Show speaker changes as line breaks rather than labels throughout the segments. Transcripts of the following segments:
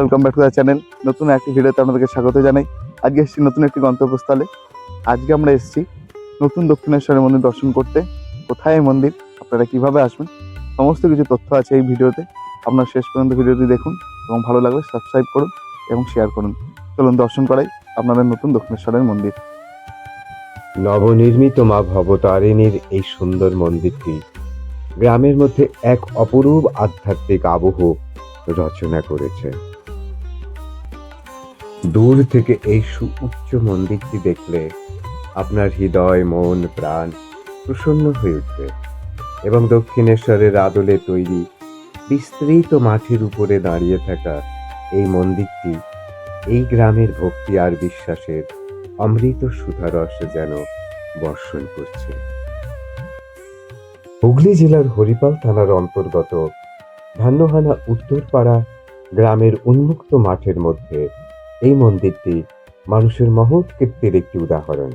Welcome back to the channel নতুন একটি ভিডিওতে আপনাদেরকে স্বাগত জানাই। আজকে এসেছি নতুন একটি গন্তব্যস্থলে। আজকে আমরা এসেছি নতুন দক্ষিণেশ্বরের মন্দির দর্শন করতে। কোথায় এই মন্দির? আপনারা কীভাবে আসবেন? সমস্ত কিছু তথ্য আছে এই ভিডিওতে। আপনারা শেষ পর্যন্ত ভিডিওটি দেখুন এবং ভালো লাগলে সাবস্ক্রাইব করুন এবং শেয়ার করুন। চলুন দর্শন করাই আপনাদের নতুন দক্ষিণেশ্বরের মন্দির।
নবনির্মিত মা ভবতারিণীর এই সুন্দর মন্দিরটি গ্রামের মধ্যে এক অপরূপ আধ্যাত্মিক আবহ রচনা করেছে। দূর থেকে এই সুউচ্চ মন্দিরটি দেখলে আপনার হৃদয়, মন, প্রাণ প্রসন্ন হয়ে উঠবে এবং দক্ষিণেশ্বরের আদলে তৈরি বিস্তৃত মাঠের উপরে দাঁড়িয়ে থাকা এই মন্দিরটি এই গ্রামের ভক্তি আর বিশ্বাসের অমৃত সুধারস যেন বর্ষণ করছে। হুগলি জেলার হরিপাল থানার অন্তর্গত ধান্যহানা উত্তরপাড়া গ্রামের উন্মুক্ত মাঠের মধ্যে এই মন্দিরটি মানুষের মহৎ কীর্তির একটি উদাহরণ।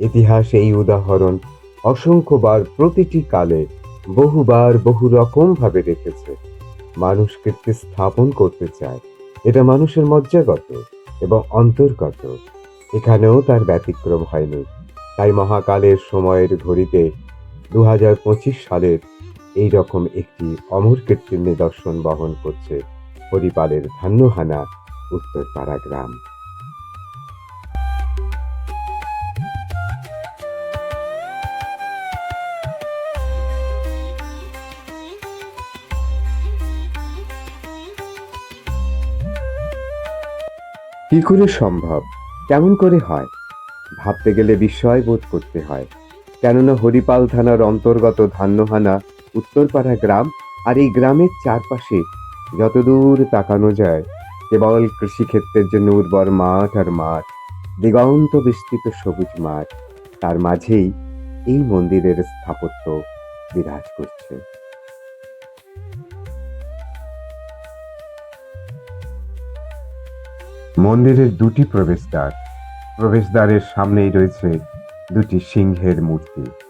ইতিহাস এই উদাহরণ অসংখ্যবার প্রতিটি কালে বহুবার বহু রকম ভাবে রেখেছে মানুষ কীর্তি স্থাপন করতে চায়। এটা মানুষের মজ্জাগত এবং অন্তর্গত। এখানেও তার ব্যতিক্রম হয়নি। তাই মহাকালের সময়ের ঘড়িতে দু হাজার পঁচিশ সালের এই রকম একটি অমর কীর্তির নিদর্শন বহন করছে হরিপালের ধান্যহানা উত্তরপাড়া গ্রাম। কি করে সম্ভব? কেমন করে হয়? ভাবতে গেলে বিস্ময় বোধ করতে হয়। কেননা হরিপাল থানার অন্তর্গত ধান্যহানা, উত্তরপাড়া গ্রাম আর এই গ্রামের চারপাশে যতদূর তাকানো যায় কেবল কৃষিক্ষেত্রের জন্য উর্বর মাঠ আর মাঠ, দিগন্ত বিস্তৃত সবুজ মাঠ, তার মাঝেই এই মন্দিরের স্থাপত্য বিরাজ করছে। মন্দিরের দুটি প্রবেশদ্বার, প্রবেশদ্বারের সামনেই রয়েছে দুটি সিংহের মূর্তি।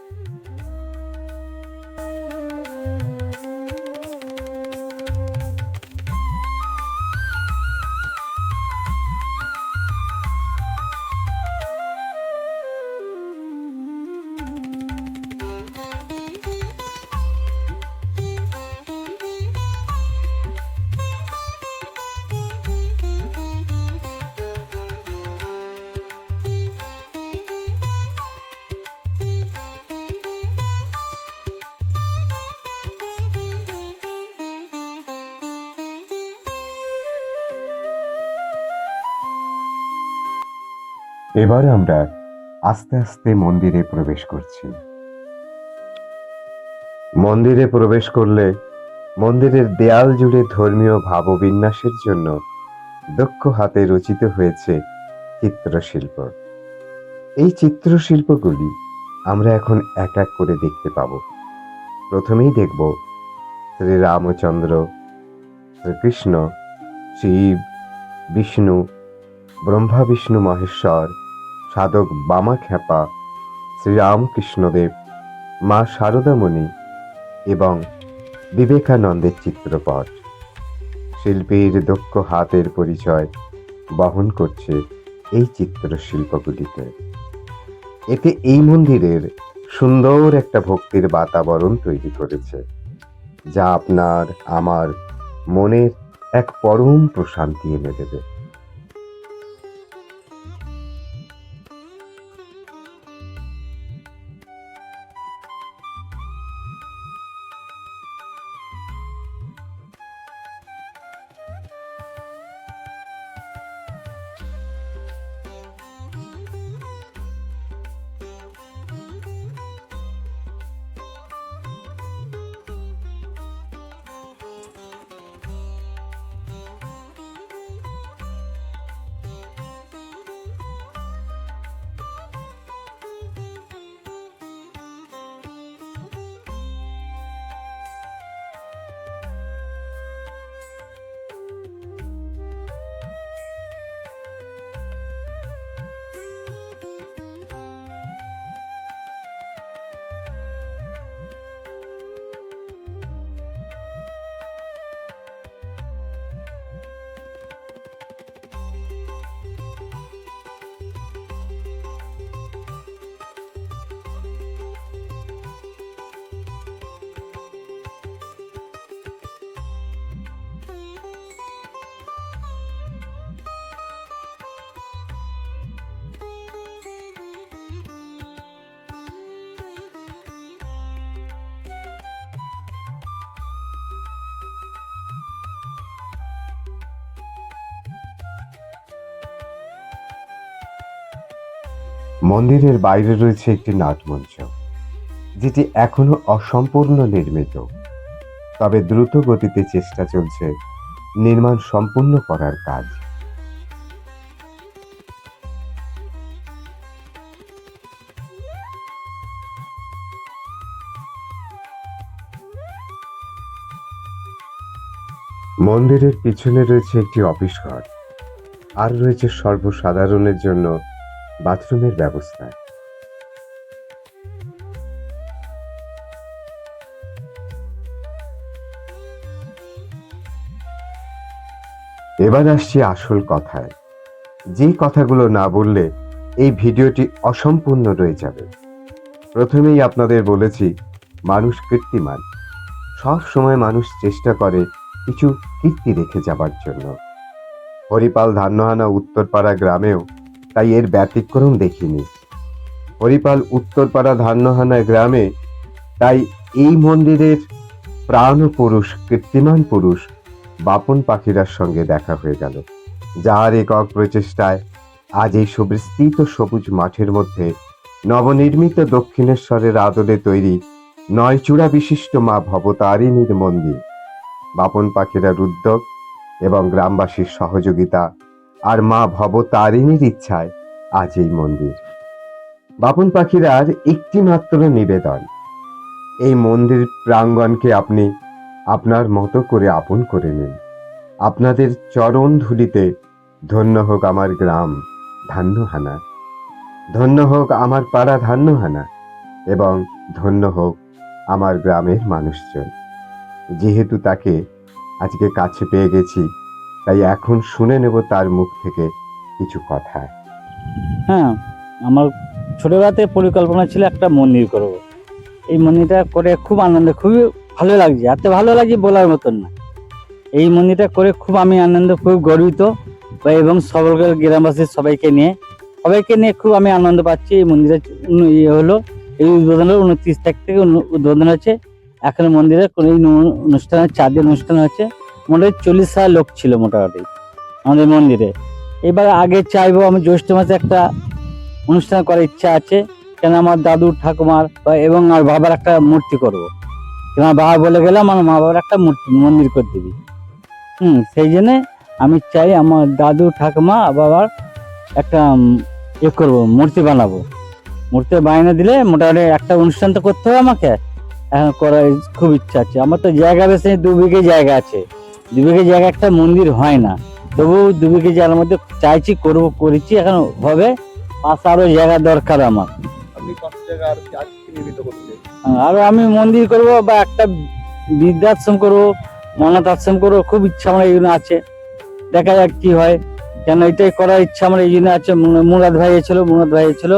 এবার আমরা আস্তে আস্তে মন্দিরে প্রবেশ করছি। মন্দিরে প্রবেশ করলে মন্দিরের দেয়াল জুড়ে ধর্মীয় ভাববিন্যাসের জন্য দক্ষ হাতে রচিত হয়েছে চিত্রশিল্প। এই চিত্রশিল্পগুলি আমরা এখন এক এক করে দেখতে পাব। প্রথমেই দেখব শ্রীরামচন্দ্র শ্রীকৃষ্ণ শিব বিষ্ণু, ব্রহ্মা, বিষ্ণু, মহেশ্বর সাধক বামা খ্যাপা, শ্রীরামকৃষ্ণদেব, মা শারদামণি এবং বিবেকানন্দের চিত্রপট। শিল্পীর দক্ষ হাতের পরিচয় বহন করছে এই চিত্রশিল্পগুলিতে। এতে এই মন্দিরের সুন্দর একটা ভক্তির বাতাবরণ তৈরি করেছে, যা আপনার আমার মনের এক পরম প্রশান্তি এনে দেবে। মন্দিরের বাইরে রয়েছে একটি নাটমঞ্চ, যেটি এখনও অসম্পূর্ণ নির্মিত। তবে দ্রুত গতিতে চেষ্টা চলছে নির্মাণ সম্পূর্ণ করার কাজ। মন্দিরের পিছনে রয়েছে একটি অফিস ঘর, আর রয়েছে সর্বসাধারণের জন্য বাথরুমের ব্যবস্থা। এবার আসছি আসল কথায়। যে কথাগুলো না বললে এই ভিডিওটি অসম্পূর্ণ রয়ে যাবে। প্রথমেই আপনাদের বলেছি, মানুষ কীর্তিমান। সব সময় মানুষ চেষ্টা করে কিছু কীর্তি রেখে যাবার জন্য। হরিপাল ধান্যহানা উত্তরপাড়া গ্রামেও তাই এর ব্যতিক্রম দেখিনি। হরিপাল উত্তরপাড়া ধান্যহানা গ্রামে তাই এই মন্দিরের প্রাণ পুরুষ, কীর্তিমান পুরুষ বাপন পাখিরার সঙ্গে দেখা হয়ে গেল। যার একক প্রচেষ্টায় আজ এই সুবিস্তৃত সবুজ মাঠের মধ্যে নবনির্মিত দক্ষিণেশ্বরের আদলে তৈরি নয় চূড়া বিশিষ্ট মা ভবতারিণীর মন্দির। বাপন পাখিরার উদ্যোগ এবং গ্রামবাসীর সহযোগিতা আর মা ভবতারিণীর ইচ্ছায় আজ এই মন্দির। বাপন পাখিরার একটি মাত্র নিবেদন, এই মন্দির প্রাঙ্গণকে আপনি আপনার মতো করে আপন করে নিন। আপনাদের চরণ ধুলিতে ধন্য হোক আমার গ্রাম ধান্যহানা ধন্য হোক আমার পাড়া ধান্যহানা এবং ধন্য হোক আমার গ্রামের মানুষজন। যেহেতু তাকে আজকে কাছে পেয়ে গেছি তাই এখন শুনে নেব তার মুখ থেকে কিছু কথা।
হ্যাঁ আমার ছোটবেলাতে পরিকল্পনা ছিল একটা মন্দির করব। এই মন্দিরটা করে খুব আনন্দ, খুবই ভালো লাগছে। এত ভালো লাগছে বলার মতন না। এই মন্দিরটা করে খুব আমি আনন্দ, খুব গর্বিত। এবং সকল গ্রামবাসী সবাইকে নিয়ে সবাইকে নিয়ে খুব আমি আনন্দ পাচ্ছি। এই মন্দিরের ইয়ে হলো, এই উদ্বোধন উনত্রিশ তারিখ থেকে উদ্বোধন হচ্ছে। এখন মন্দিরে কোনো এই নু- চার দিন অনুষ্ঠান হচ্ছে। মোটামুটি চল্লিশ হাজার লোক ছিল মোটামুটি আমাদের মন্দিরে। এবার আগে চাইব আমি জ্যৈষ্ঠ মাসে একটা অনুষ্ঠান করার ইচ্ছা আছে, কেন আমার দাদু ঠাকুমার এবং আমার বাবার একটা মূর্তি করব। আমার বাবা বলে গেলে আমার মা বাবার একটা মূর্তি, মন্দির করে দিবি। হুম, সেই জন্যে আমি চাই আমার দাদু ঠাকুমা, বাবার একটা ইয়ে করব, মূর্তি বানাবো। মূর্তি বানিয়ে দিলে মোটামুটি একটা অনুষ্ঠান তো করতে হবে আমাকে। এখন করার খুব ইচ্ছা আছে। আমার তো জায়গা বেশি দু বিঘে জায়গা আছে। দু বিঘে জায়গা একটা মন্দির হয় না। তবু দু বিঘে জায়গার মধ্যে চাইছি করব করেছি এখন হবে। পাশে আরও জায়গা দরকার আমার।
পাঁচ জায়গা আর
আমি মন্দির করব বা একটা বৃদ্ধাশ্রম করব অনাথ আশ্রম করব খুব ইচ্ছা আমার এই জন্য আছে। দেখা যাক কি হয়। কেন এটাই করার ইচ্ছা আমার এই জন্য আছে। মুরাদ ভাই ছিল মুরাদ ভাই ছিল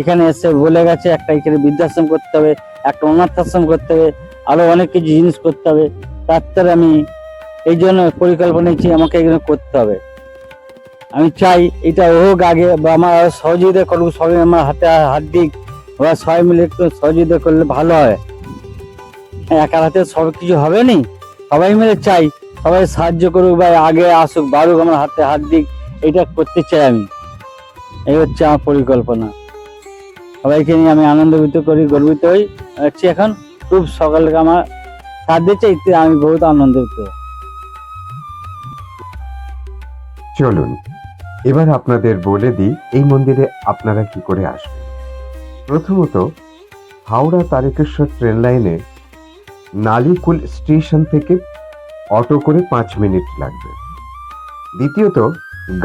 এখানে এসে বলে গেছে একটা এখানে বৃদ্ধাশ্রম করতে হবে একটা অনাথ আশ্রম করতে হবে আরও অনেক কিছু জিনিস করতে হবে। তার আমি এই জন্য পরিকল্পনা নিচ্ছি, আমাকে এখানে করতে হবে। আমি চাই এটা হোক আগে, বা আমার সহযোগিতা করব সবাই আমার হাতে হাত দিক ওরা সবাই মিলে একটু সহযোগিতা করলে ভালো হয়। একার হাতে সব কিছু হবে নি? সবাই মিলে চাই, সবাই সাহায্য করুক, বা আগে আসুক, বাড়ুক আমার হাতে হাত দিক এটা করতে চাই আমি। এই হচ্ছে আমার পরিকল্পনা। সবাইকে নিয়ে আমি আনন্দিত করি, গর্বিত হই। হচ্ছে এখন খুব সকালকে আমার দিচ্ছে এতে আমি বহুত আনন্দিত
চলুন, এবার আপনাদের বলে দিই এই মন্দিরে আপনারা কি করে আসবেন। প্রথমত, হাওড়া তারকেশ্বর ট্রেন লাইনে নালিকুল স্টেশন থেকে অটো করে পাঁচ মিনিট লাগবে। দ্বিতীয়ত,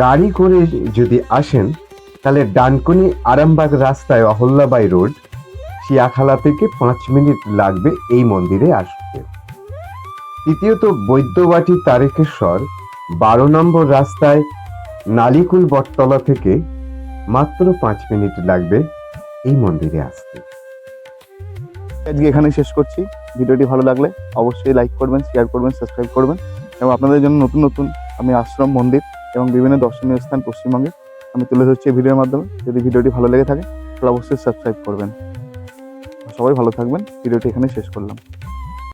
গাড়ি করে যদি আসেন, তাহলে ডানকুনি আরামবাগ রাস্তায় অহল্যাবাই রোড, শিয়াখালা থেকে পাঁচ মিনিট লাগবে এই মন্দিরে আসতে। তৃতীয়ত, বৈদ্যবাটি তারকেশ্বর বারো নম্বর রাস্তায় নালিকুল বটতলা থেকে মাত্র পাঁচ মিনিট লাগবে এই মন্দিরে আসতে।
আজকে এখানে শেষ করছি। ভিডিওটি ভালো লাগলে অবশ্যই লাইক করবেন শেয়ার করবেন সাবস্ক্রাইব করবেন এবং আপনাদের জন্য নতুন নতুন আমি আশ্রম, মন্দির এবং বিভিন্ন দর্শনীয় স্থান পশ্চিমবঙ্গে আমি তুলে ধরছি এই ভিডিওর মাধ্যমে। যদি ভিডিওটি ভালো লেগে থাকে তাহলে অবশ্যই সাবস্ক্রাইব করবেন। সবাই ভালো থাকবেন। ভিডিওটি এখানে শেষ করলাম।